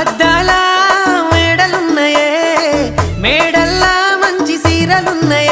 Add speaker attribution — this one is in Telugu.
Speaker 1: అద్దాల మేడలున్నాయే మేడల్లా మంచి సీరలున్నాయి.